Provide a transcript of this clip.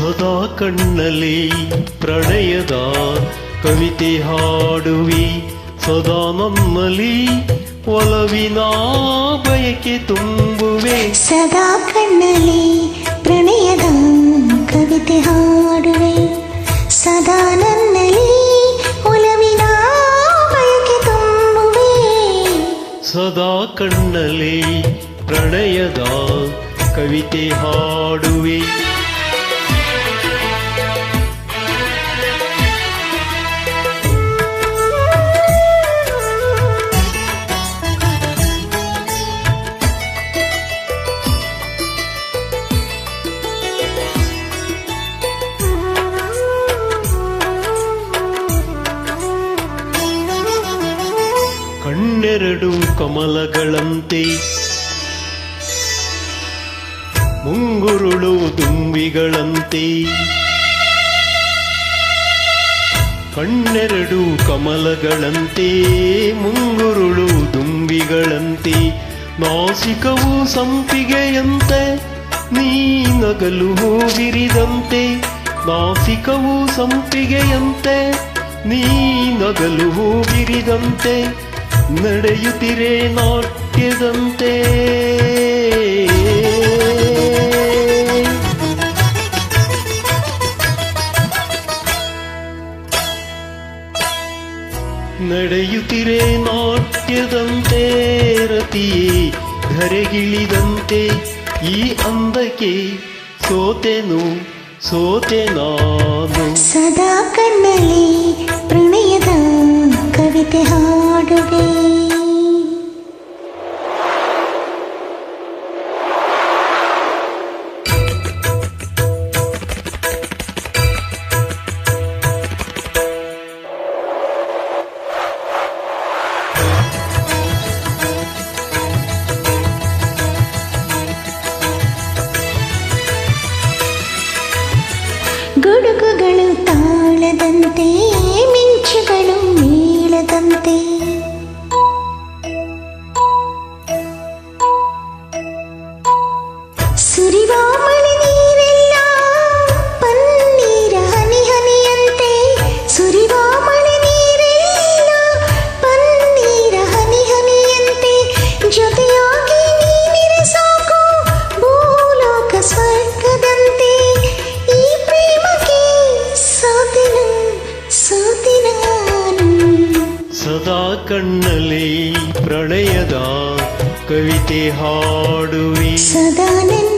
ಕಣ್ಣಲ್ಲಿ ಪ್ರಣಯದ ಕವಿತೆ ಹಾಡುವಿ ಸದಾ ನನ್ನಲ್ಲಿ ಒಲವಿನ ಬಯಕೆ ತುಂಬುವೆ ಸದಾ ಕಣ್ಣಲ್ಲಿ ಪ್ರಣಯದ ಕವಿತೆ ಹಾಡುವೆ ಸದಾ ನನ್ನಲ್ಲಿ ಒಲವಿನ ಬಯಕೆ ತುಂಬುವೆ ಸದಾ ಕಣ್ಣಲ್ಲಿ ಪ್ರಣಯದ ಕವಿತೆ ಹಾಡುವೆ ಕಣ್ಣೆರಡು ಕಮಲಗಳಂತೆ. ಮುಂಗುರುಳು ದುಂಬಿಗಳಂತೆ. ಕಣ್ಣೆರಡು ಕಮಲಗಳಂತೆ, ಮುಂಗುರುಳು ದುಂಬಿಗಳಂತೆ. ನಾಸಿಕವು ಸಂಪಿಗೆಯಂತೆ, ನೀ ನಗಲು ಹೋಗಿರಿದಂತೆ ನಾಸಿಕವು ಸಂಪಿಗೆಯಂತೆ, ನೀ ನಗಲು ಹೂವಿರಿದಂತೆ. ನಡೆಯುತ್ತಿರೆ ನಾಟ್ಯದಂತೆ. ನಡೆಯುತ್ತಿರೆ ನಾಟ್ಯದಂತೆ ರತಿಯೇ ಧರೆಗಿಳಿದಂತೆ ಈ ಅಂದಕ್ಕೆ ಸೋತೆನು, ಸೋತೆ ನಾನು. ಸದಾ ಕಣ್ಣಲ್ಲಿ ಪ್ರಣಯದ ಕವಿತೆ ಹಾಡುವೆ. ಗುಡುಗುಗಳು ತಾಳದಂತೆ ಕಣ್ಣಲ್ಲಿ ಪ್ರಣಯದ ಕವಿತೆ ಹಾಡುವೆ. ನನ್ನ